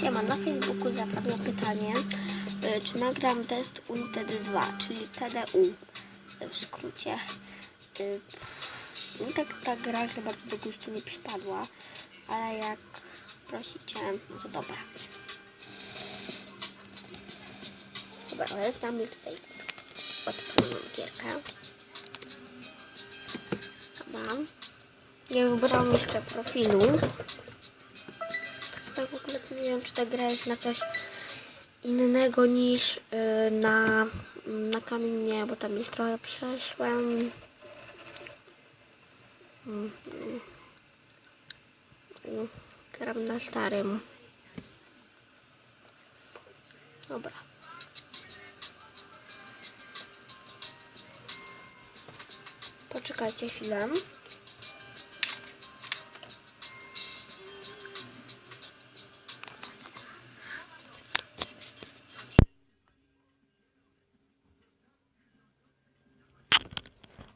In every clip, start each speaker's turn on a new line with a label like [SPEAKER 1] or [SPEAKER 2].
[SPEAKER 1] Siema, na Facebooku zapadło pytanie, y, czy nagram test United 2, czyli TDU y, w skrócie. Mi tak ta gra się bardzo do gustu nie przypadła, ale jak prosicie, no to dobra. Dobra, ale damy tutaj odpalimy gierkę. Dobra. Nie wybrałam jeszcze profilu. Tak w ogóle nie wiem, czy ta gra jest na coś innego niż y, na, na kamienie, bo tam już trochę przeszłem. Mm, Gram na starym. Dobra. Poczekajcie chwilę.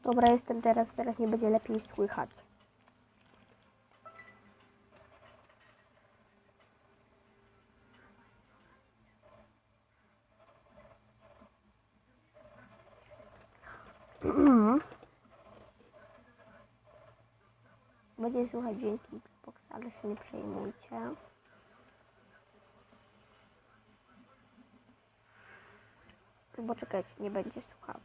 [SPEAKER 1] Dobra, jestem teraz, teraz nie będzie lepiej słychać. Będzie słychać dźwięki Xbox, ale się nie przejmujcie. Bo czekajcie, nie będzie słuchał.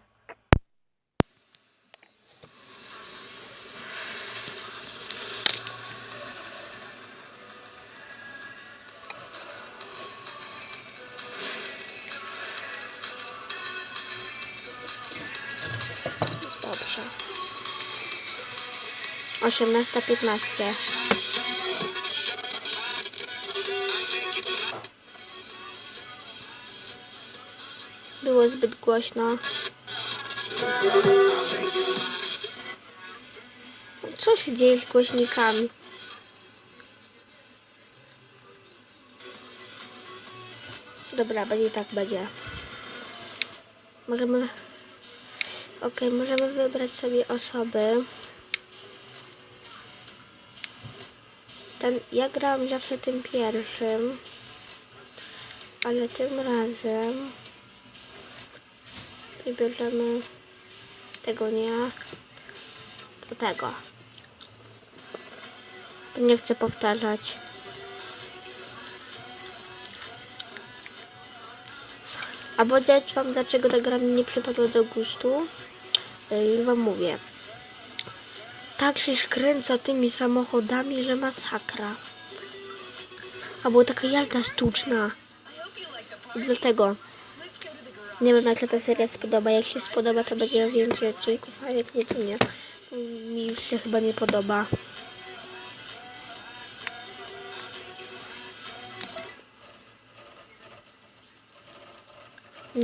[SPEAKER 1] Dobrze. 18.15. Było zbyt głośno. Co się dzieje z głośnikami? Dobra, będzie tak będzie. Możemy Ok, możemy wybrać sobie osoby. Ten, ja grałam zawsze tym pierwszym, ale tym razem wybierzemy tego nie, to tego. Nie chcę powtarzać. A powiedzieć wam, dlaczego ta gra mi nie przypadła do gustu? Yy, wam mówię. Tak się skręca tymi samochodami, że masakra. A była taka jalta sztuczna. Dlatego nie wiem, jak ta seria spodoba. Jak się spodoba, to będzie więcej odcinków, a jak nie, to nie. Mi już się chyba nie podoba.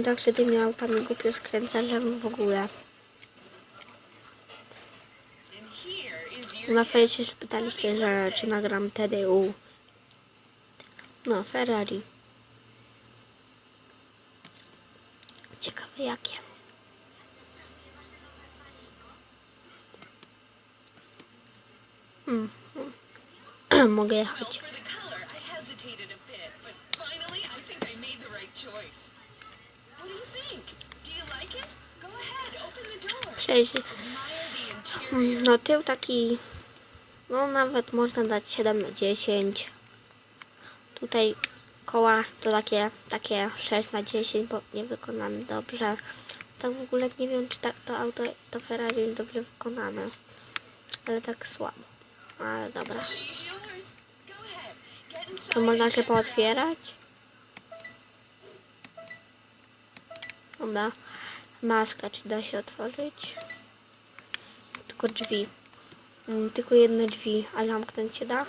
[SPEAKER 1] Tak się tymi autami głupio skręca, że w ogóle. Na fejsie spytaliście, że czy nagram TDU. No, Ferrari. Ciekawe jakie. Hmm. hmm. Mogę jechać.
[SPEAKER 2] Interior.
[SPEAKER 1] Hmm, No tył taki, no nawet można dać 7 na 10. Tutaj koła to takie, takie 6 na 10, bo nie wykonane dobrze. Tak w ogóle nie wiem, czy tak to auto, to Ferrari jest dobrze wykonane. Ale tak słabo. Ale dobra. To można się pootwierać. Dobra. Maska, czy da się otworzyć? Tylko drzwi. Mm, Tylko jedne drzwi, a zamknąć się da?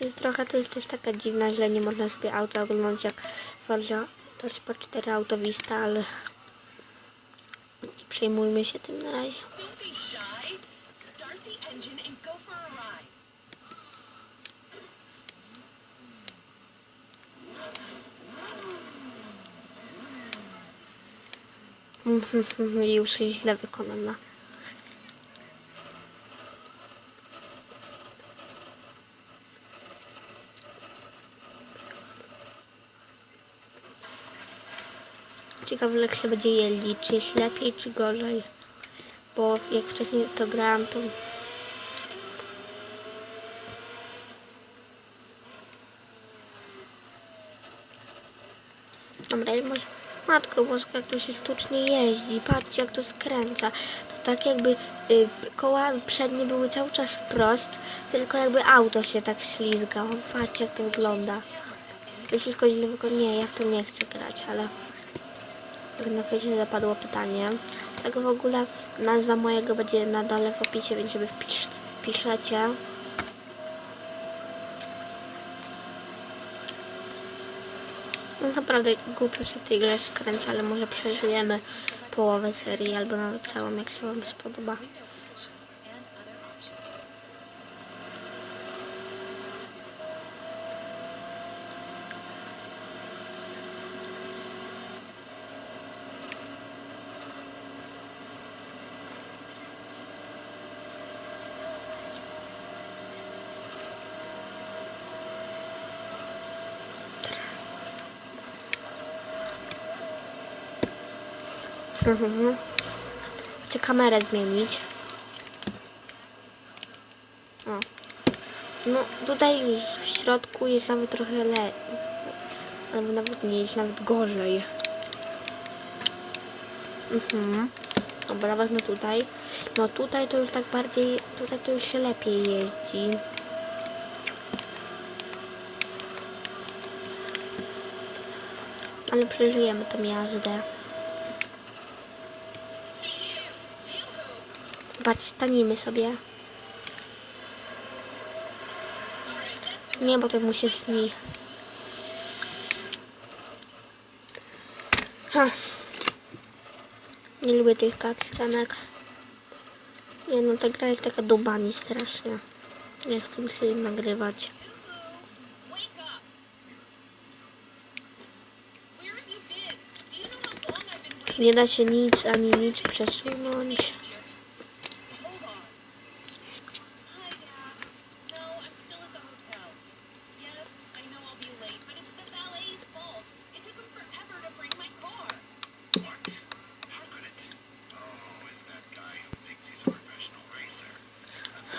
[SPEAKER 1] Jest trochę, to jest też taka dziwna, że nie można sobie auta oglądać jak Forza Torspor 4 Autowista, ale nie przejmujmy się tym na razie.
[SPEAKER 2] Don't be shy. Start the engine and go for a ride.
[SPEAKER 1] I już jest źle wykonana. Ciekawe jak się będzie jeździć, czy jest lepiej, czy gorzej. Bo jak wcześniej to grałam, to... Dobra, może... Matko boska, jak to się sztucznie jeździ. Patrzcie, jak to skręca. To tak jakby y, koła przednie były cały czas wprost, tylko jakby auto się tak ślizgało. Patrzcie, jak to wygląda. To wszystko źle wygląda. Nie, ja w to nie chcę grać, ale... Na fejsie zapadło pytanie. Tak w ogóle nazwa mojego będzie na dole w opisie, więc żeby wpisz, wpiszecie. No naprawdę głupio się w tej grze skręca, ale może przeżyjemy połowę serii albo nawet całą, jak się Wam spodoba. Mhm. Chcę kamerę zmienić. O. No tutaj w środku jest nawet trochę le... Albo nawet nie jest, nawet gorzej. Mhm. Dobra, weźmy tutaj. No tutaj to już tak bardziej, tutaj to już się lepiej jeździ. Ale przeżyjemy tą jazdę. Patrz, stanimy sobie. Nie, bo to mu się śni. Ha. Nie lubię tych cutscenek. Nie no, ta gra jest taka dubani strasznie. Nie chcę mi jej nagrywać. Nie da się nic ani nic przesunąć.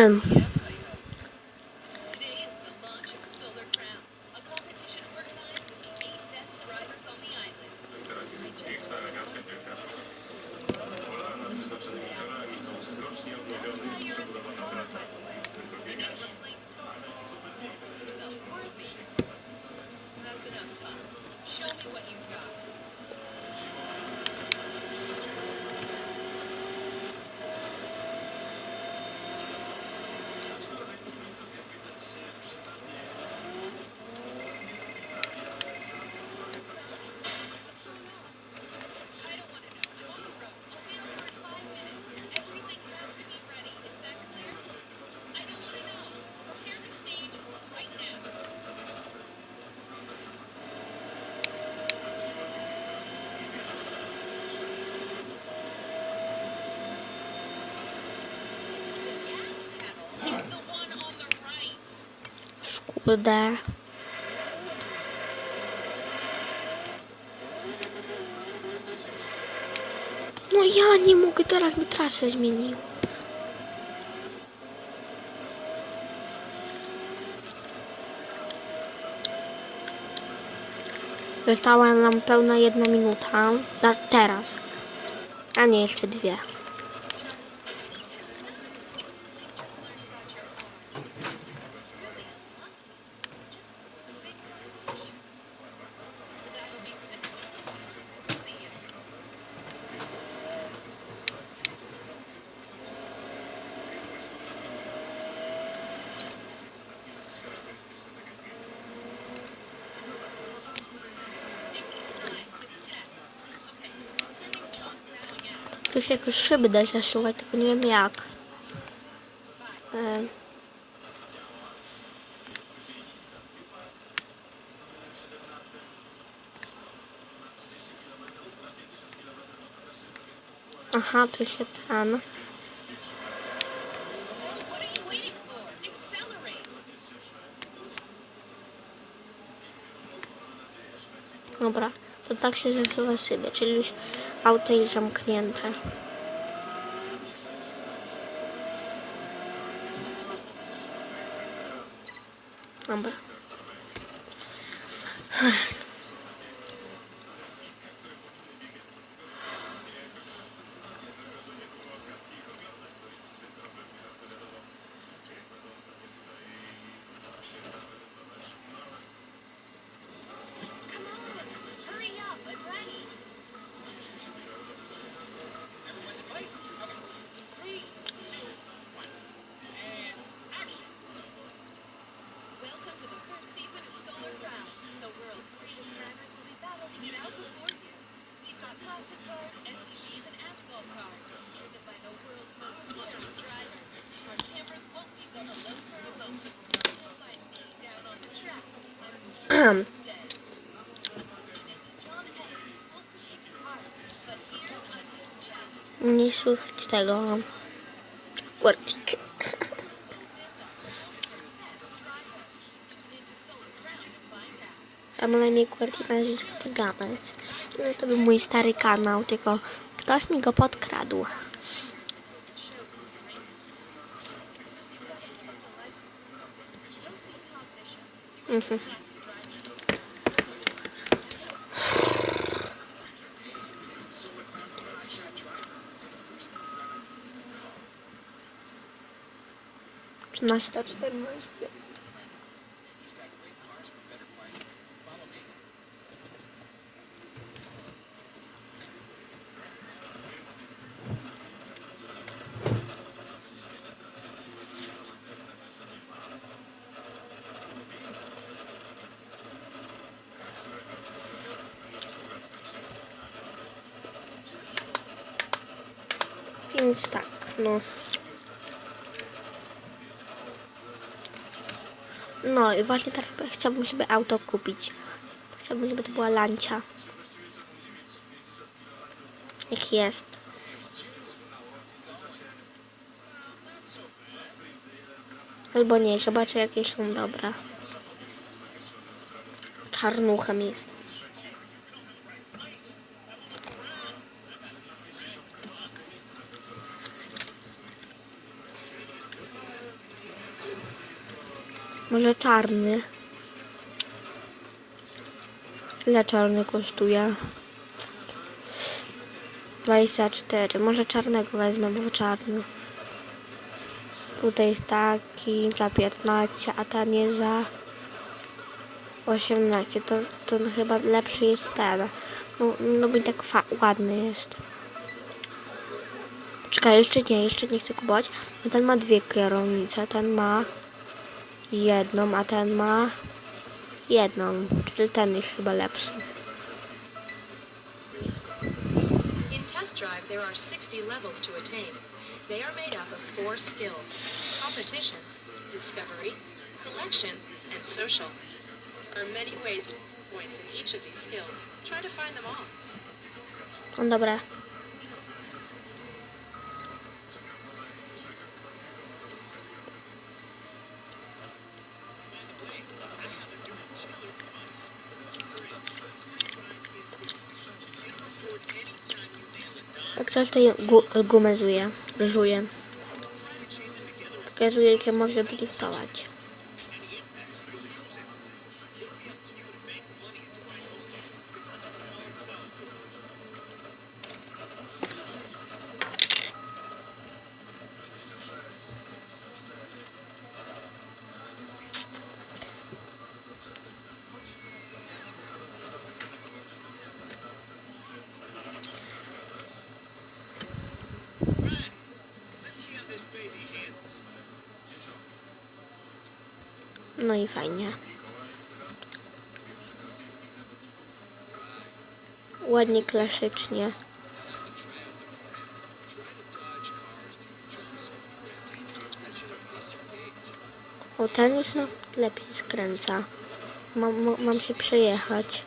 [SPEAKER 2] time. Show me what you've got.
[SPEAKER 1] Szkoda. No ja nie mogę, teraz mi trasę zmienił. Została nam pełna jedna minuta. Teraz. A nie, jeszcze dwie. Tylko się jakoś szyby da zasuwać, tylko nie wiem jak. E, Aha, tu się ten. Dobra, to tak się zasuwa szybę, czyli auto jest zamknięte. Dobra. Nie słychać tego.
[SPEAKER 2] Out.
[SPEAKER 1] A ma na imię Quartik nazwisko Gamec. No to był mój stary kanał, tylko ktoś mi go podkradł.
[SPEAKER 2] Go
[SPEAKER 1] 13, 14. Więc tak, no. No i właśnie chyba chciałbym sobie auto kupić. Chciałbym, żeby to była lancia. Jak jest. Albo nie, zobaczę jakie są dobre. Czarnuchem jest. Może czarny. Ile czarny kosztuje? 24. Może czarnego wezmę, bo czarny. Tutaj jest taki za 15, a ten jest za 18. To, to chyba lepszy jest ten. No, no bo tak ładny jest. Czekaj, jeszcze nie, jeszcze nie chcę kupować. Bo ten ma dwie kierownice, ten ma jedną, a ten ma jedną, czyli ten jest chyba lepszy.
[SPEAKER 3] In Test Drive, there are 60 levels to attain. They are made up of four skills competition, discovery, collection, and social. There are many ways to points in each of these skills. Try to find them all.
[SPEAKER 1] No dobra. Coś to gu- gumę zuje, żuje. Pokazuje, jak może driftować. No i fajnie. Ładnie, klasycznie. O, ten już no, lepiej skręca. Mam, mam się przejechać.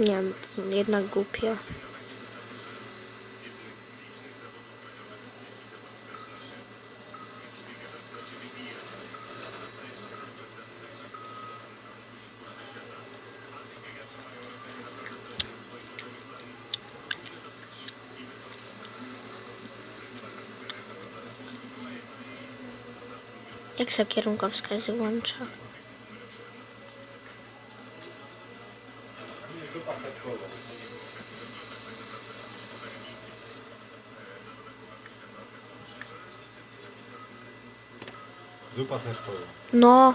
[SPEAKER 1] Nie wiem, jednak głupie. Jak się kierunkowskazy włącza?
[SPEAKER 4] Zupa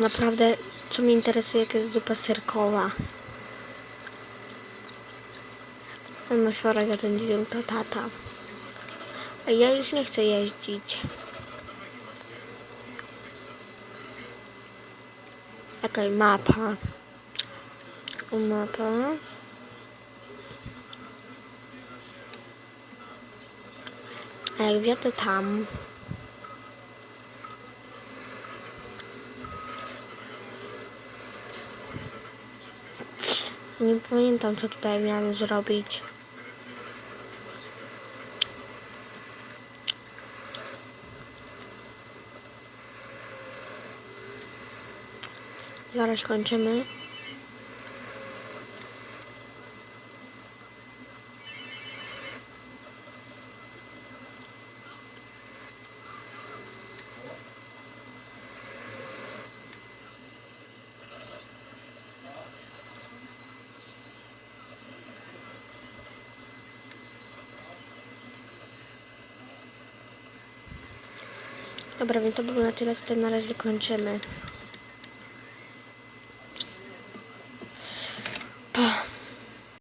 [SPEAKER 1] Naprawdę, co mnie interesuje, jak jest zupa serkowa. No sorry za ten dźwięk, to tata. A ja już nie chcę jeździć. Jaka mapa? O, Mapa. A jak wiadę tam. Nie pamiętam, co tutaj miałem zrobić. Zaraz kończymy. Dobra, więc to by było na tyle. Tutaj na razie kończymy.